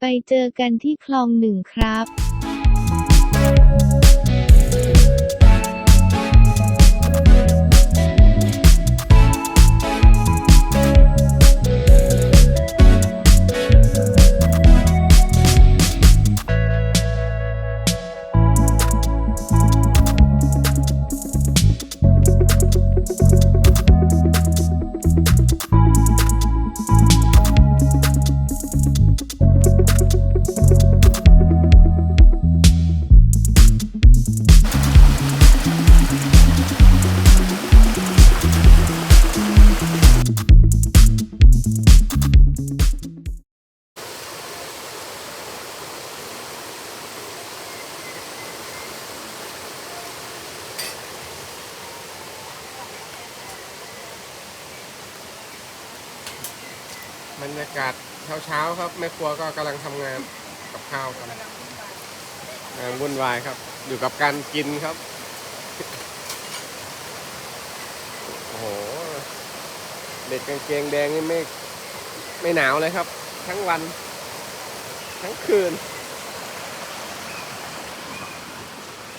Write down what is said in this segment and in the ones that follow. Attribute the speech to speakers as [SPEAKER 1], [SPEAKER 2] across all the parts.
[SPEAKER 1] ไปเจ
[SPEAKER 2] อกันที่คลองหนึ่งครับ
[SPEAKER 1] รยากาศเช้าๆครับแม่ครัวก็กำลังทำงานกับข้าวกันงานวุ่นวายครับ อยู่กับการกินครับ โอ้โห เด็กกางเกงแดงนี่ไม่ไม่หนาวเลยครับ ทั้งวัน ทั้งคืน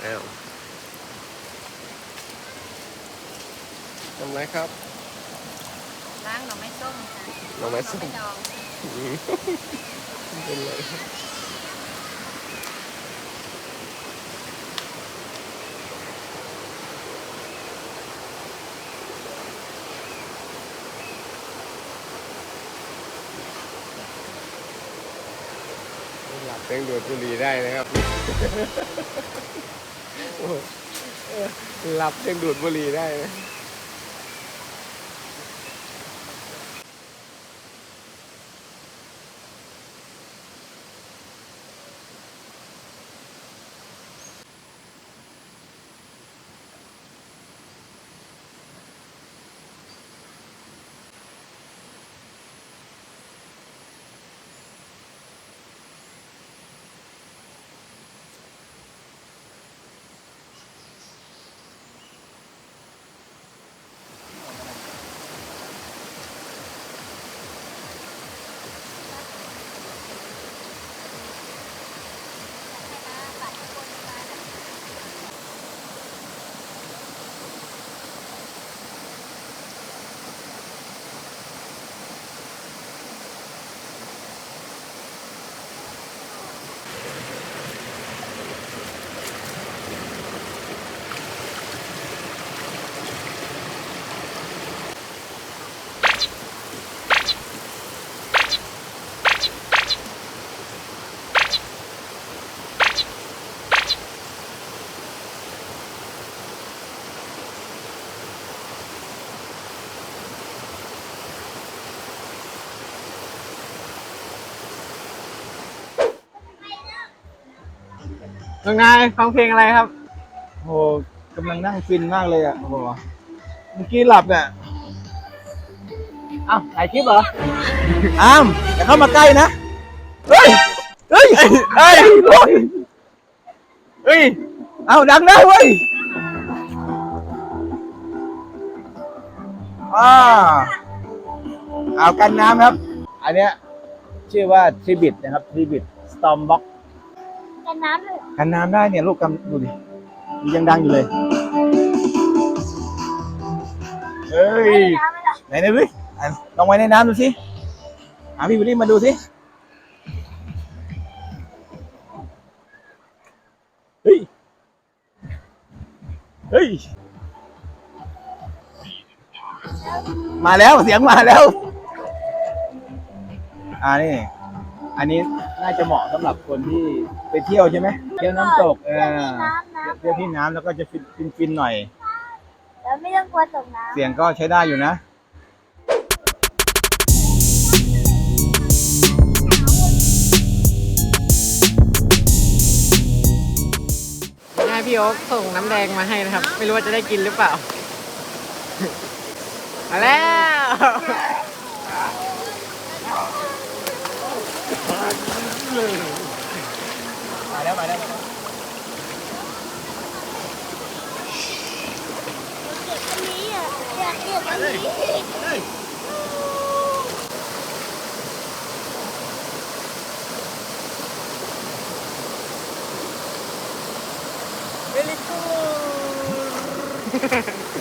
[SPEAKER 1] อ้าวทำไรครับ
[SPEAKER 3] ล้างหน่อไม้ส้มค่ะ
[SPEAKER 1] หน่อไม้ส้ม
[SPEAKER 3] ดอง
[SPEAKER 1] เป็นไรหลับเต้งดูดบุหรี่ได้นะครับ หลับเต้งดูดบุหรี่ได้นะ ยังไงฟังเพลงอะไรครับ
[SPEAKER 4] โอ้กำลังนั่งฟินมากเลยอะโอ้โหเมื่อกี้หลับเนี่ย
[SPEAKER 1] อ้าวถ่ายคลิปเหรอ
[SPEAKER 4] อามอย่าเข้ามาใกล้นะ เฮ้ย เฮ้ย เฮ้ย เฮ้ย เฮ้ย เอาดังได้เว้ยอ่าเอากันน้ำครับ อันเนี้ยชื่อว่าทริบิตนะครับทริบิตสตอมบ็อก
[SPEAKER 3] กันน้ำเลย
[SPEAKER 4] กันน้ำได้เนี่ยลูกกำดูดิยังดังอยู่เลยเฮ้ย
[SPEAKER 3] น้ำไม่ได้
[SPEAKER 4] ไหนนะพี่อะลองไว้ในน้ำดูสิหาพี่วิลลี่มาดูสิเฮ้ยเฮ้ยมาแล้วเสียงมาแล้วอ่านี่อันนี้น่าจะเหมาะสำหรับคนที่ ไปเที่ยวใช่ไหมเที่ยวน้ำตกเออ
[SPEAKER 3] น้ำน้
[SPEAKER 4] เที่ยวที่น้ำแล้วก็จะฟินฟินๆหน่อยำ
[SPEAKER 3] แล้วไม่ต้องกลัวตกน้
[SPEAKER 4] เสียงก็ใช้ได้อยู่นะ
[SPEAKER 1] ให้พี่โอ๊คส่งน้ำแดงมาให้นะครับ ไม่รู้ว่าจะได้กินหรือเปล่า มาแล้ว
[SPEAKER 4] มา É amarelo. Ele foi.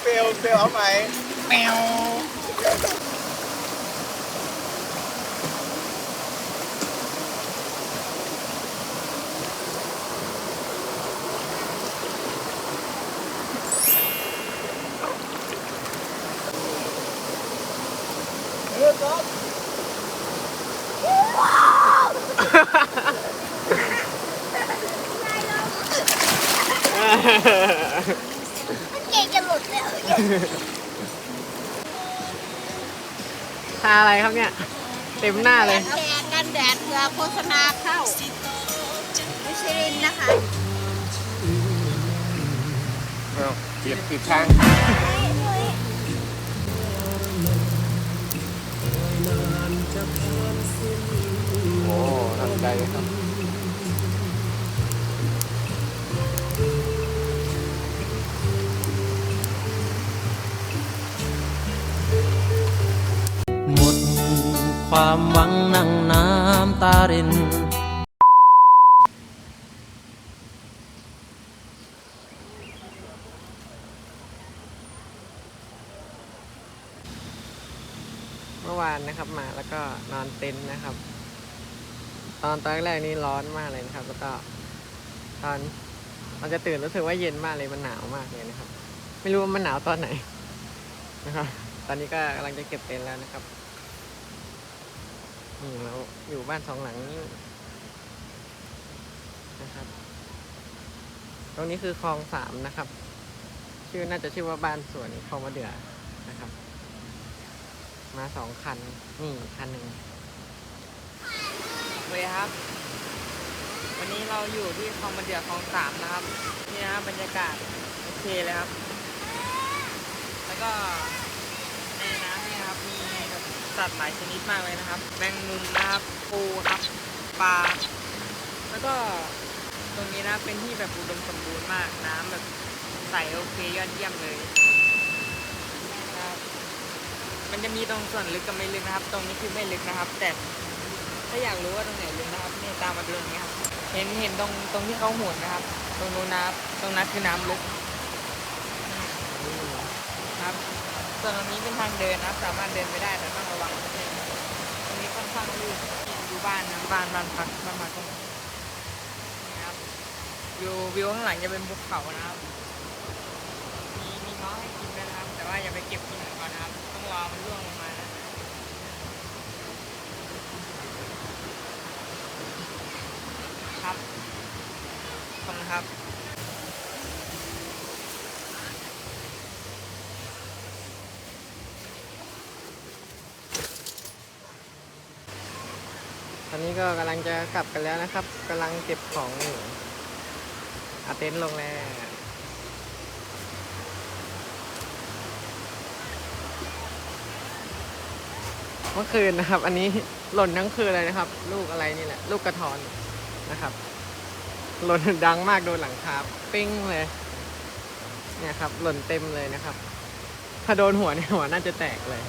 [SPEAKER 5] เฟ
[SPEAKER 4] ลเฟลเอาไหมแมว
[SPEAKER 5] เก่งจะหลุดแล้ว
[SPEAKER 6] ทาอะไรครับเนี่ย เต็มหน้าเลย
[SPEAKER 5] แกกันแดดเพื่อโฆษณาเข้ามิชลินนะคะ
[SPEAKER 6] เอาเก็บปิดข้างโอ้ทำใจเลยครับ
[SPEAKER 7] ความหวังนั่งน้ำตาริน
[SPEAKER 6] เมื่อวานนะครับมาแล้วก็นอนเต็นท์นะครับ ตอนตอนแรกนี่ร้อนมากเลยนะครับ แล้วก็ตอนตอนจะตื่นรู้สึกว่าเย็นมากเลยมันหนาวมากเลยนะครับ ไม่รู้ว่ามันหนาวตอนไหนนะครับ ตอนนี้ก็กำลังจะเก็บเต็นท์แล้วนะครับ นี่เราอยู่บ้านสองหลังนี้นะครับ ตรงนี้คือคลองสามนะครับ ชื่อน่าจะชื่อว่าบ้านสวนคลองมะเดื่อนะครับ มาสองคัน นี่คันหนึ่ง
[SPEAKER 8] สวัสดีครับ วันนี้เราอยู่ที่คลองบันเดื่อคลองสามนะครับ นี่นะครับบรรยากาศโอเคเลยครับ แล้วก็ในน้ำนี่นะครับมี สัตว์หลายชนิดมากเลยนะครับ แมงมุมนะครับปูครับปลาแล้วก็ตรงนี้นะเป็นที่แบบอุดมสมบูรณ์มากน้ำแบบใสโอเคยอดเยี่ยมเลยครับมันจะมีตรงส่วนลึกกับไม่ลึกนะครับ ตรงนี้คือไม่ลึกนะครับ แต่ถ้าอยากรู้ว่าตรงไหนลึกนะครับนี่ตามมาดูตรงนี้ครับ เห็นเห็นตรงตรงที่เขาหมุนนะครับ ตรงนู้นนะครับตรงนั้นคือน้ำลึกครับ ส่วนตรงนี้เป็นทางเดินนะครับสามารถเดินไปได้แต่ต้องระวังนิดนึงตรงนี้ค่อนข้างลื่นนี่ดูบ้านนะบ้านบ้านพักบ้านพักตรงนี้นะครับวิววิวข้างหลังจะเป็นภูเขานะครับมีมีเงาะให้กินด้วยนะครับ แต่ว่าอย่าไปเก็บกินก่อนนะครับ ต้องรอมันร่วงลงมานะ ครับขอบคุณครับ
[SPEAKER 6] นนี้ก็กำลังจะกลับกันแล้วนะครับกำลังเก็บของอยู่อาเต็นท์ลงแล้วเมื่อคืนนะครับ อันนี้หล่นทั้งคืนเลยนะครับ ลูกอะไรนี่แหละ ลูกกระทอนนะครับ หล่นดังมากโดนหลังคาปิ้งเลย เนี่ยครับ หล่นเต็มเลยนะครับ ถ้าโดนหัวเนี่ยหัวน่าจะแตกเลย